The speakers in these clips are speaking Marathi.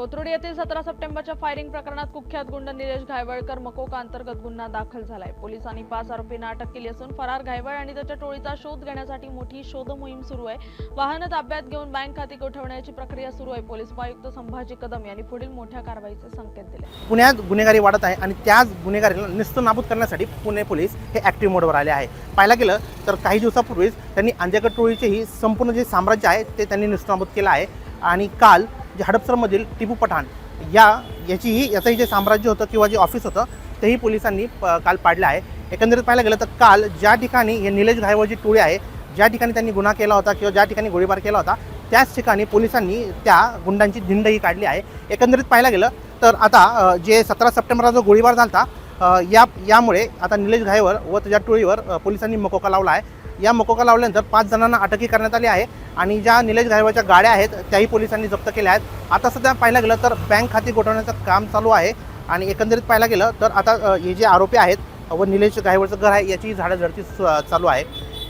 कोथरूड येथील सतरा सप्टेंबरच्या फायरिंग प्रकरणात कुख्यात गुंड निलेश घायवळकर मकोका अंतर्गत गुन्हा दाखल झालाय. पोलिसांनी पाच आरोपींना अटक केली असून फरार घायवळ आणि त्याच्या टोळीचा शोध घेण्यासाठी मोठी शोध मोहीम सुरू आहे. वाहनं ताब्यात घेऊन बँक खाती गोठवण्याची प्रक्रिया सुरू आहे. पोलीस उपायुक्त संभाजी कदम यांनी पुढील मोठ्या कारवाईचे संकेत दिले. पुण्यात गुन्हेगारी वाढत आहे आणि त्याच गुन्हेगारीला निस्तनाबूत करण्यासाठी पुणे पोलीस हे ॲक्टिव्ह मोडवर आले आहे. पाहायला गेलं तर काही दिवसापूर्वीच त्यांनी अंजगड टोळीचे ही संपूर्ण जे साम्राज्य आहे ते त्यांनी निस्तनाबूत केलं आहे. आणि काल जे हडपसरमधील टिपू पठाण या याचीही याचंही जे साम्राज्य होतं किंवा जे ऑफिस होतं तेही पोलिसांनी प- काल पाडलं आहे. एकंदरीत पाहायला गेलं तर काल ज्या ठिकाणी हे निलेश घायवळची टोळी आहे ज्या ठिकाणी त्यांनी गुन्हा केला होता किंवा ज्या ठिकाणी गोळीबार केला होता त्याच ठिकाणी पोलिसांनी त्या गुंडांची धिंडही काढली आहे. एकंदरीत पाहायला गेलं तर आता जे सतरा सप्टेंबरला जो गोळीबार झाला होता या यामुळे आता निलेश घायवर व त्याच्या टोळीवर पोलिसांनी मकोका लावला आहे. या मकोका लावल्यानंतर पाच जणांना अटकही करण्यात आली आहे आणि ज्या निलेश घायवरच्या गाड्या आहेत त्याही पोलिसांनी जप्त केल्या आहेत. आता सध्या पाहायला गेलं तर बँक खाती गोठवण्याचं काम चालू आहे आणि एकंदरीत पाहायला गेलं तर आता हे जे आरोपी आहेत व निलेश घायवरचं घर आहे याची झाडाझडती चालू आहे.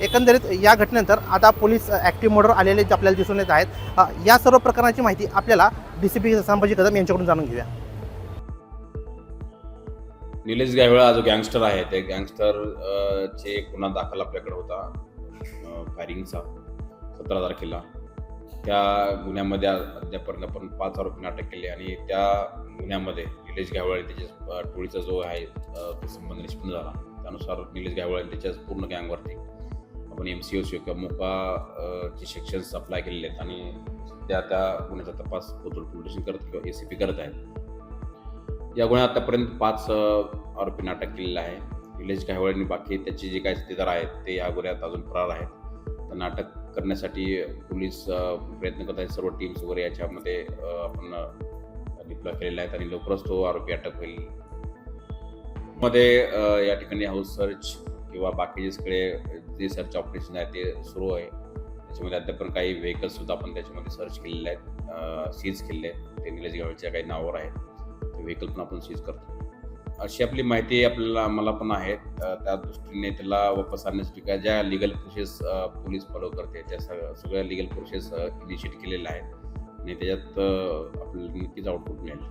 एकंदरीत या घटनेनंतर आता पोलीस ॲक्टिव्ह मर्डर आलेले जे आपल्याला दिसून येत आहेत या सर्व प्रकरणाची माहिती आपल्याला D C P Sambhaji Kadam यांच्याकडून जाणून घेऊया. निलेश गायवळा जो गँगस्टर आहे ते गँगस्टर चे एक गुन्हा दाखल आपल्याकडे होता फायरिंगचा सतरा तारखेला. त्या गुन्ह्यामध्ये अद्यापर्यंत आपण पाच आरोपींना अटक केली आणि त्या गुन्ह्यामध्ये निलेश गायवळ आणि त्याच्या टोळीचा जो आहे तो संबंध निष्पन्न झाला. त्यानुसार निलेश गायवळ आणि त्याच्या पूर्ण गँगवरती आपण एम सी ओ सी किंवा मोका चे सेक्शन्स अप्लाय केलेले आहेत आणि त्या त्या गुन्ह्याचा तपास कोथरूड पोलीस स्टेशन करत किंवा ए सी पी करत आहेत. या गुन्ह्यात आतापर्यंत पाच आरोपींना अटक केलेलं आहे निलेश गायवळ आणि बाकी त्याचे जे काही स्थितीदार आहेत ते या गुन्ह्यात अजून फरार आहेत. त्यांना अटक करण्यासाठी पोलीस प्रयत्न करत आहेत. सर्व टीम्स वगैरे याच्यामध्ये आपण डिप्लॉय केलेले आहेत आणि लवकरच तो आरोपी अटक होईल. मध्ये या ठिकाणी हाऊस सर्च किंवा बाकीचे सगळे जे सर्च ऑपरेशन आहे ते सुरू आहे. त्याच्यामध्ये अद्याप काही व्हेकल्स सुद्धा आपण त्याच्यामध्ये सर्च केलेले आहेत. सीज केलेले आहेत. ते निलेश गावळच्या काही नावावर आहेत. ते व्हेकल पण आपण सीज करतो. अशी आपली माहिती आपल्याला आम्हाला पण आहे. त्या दृष्टीने त्याला वापस आणण्यासाठी काय ज्या लिगल प्रोसेस पोलीस फॉलो करते त्या सगळ्या लिगल प्रोसेस इनिशिएट केलेल्या आहेत. आणि त्याच्यात आपल्याला नक्कीच आउटपुट मिळेल.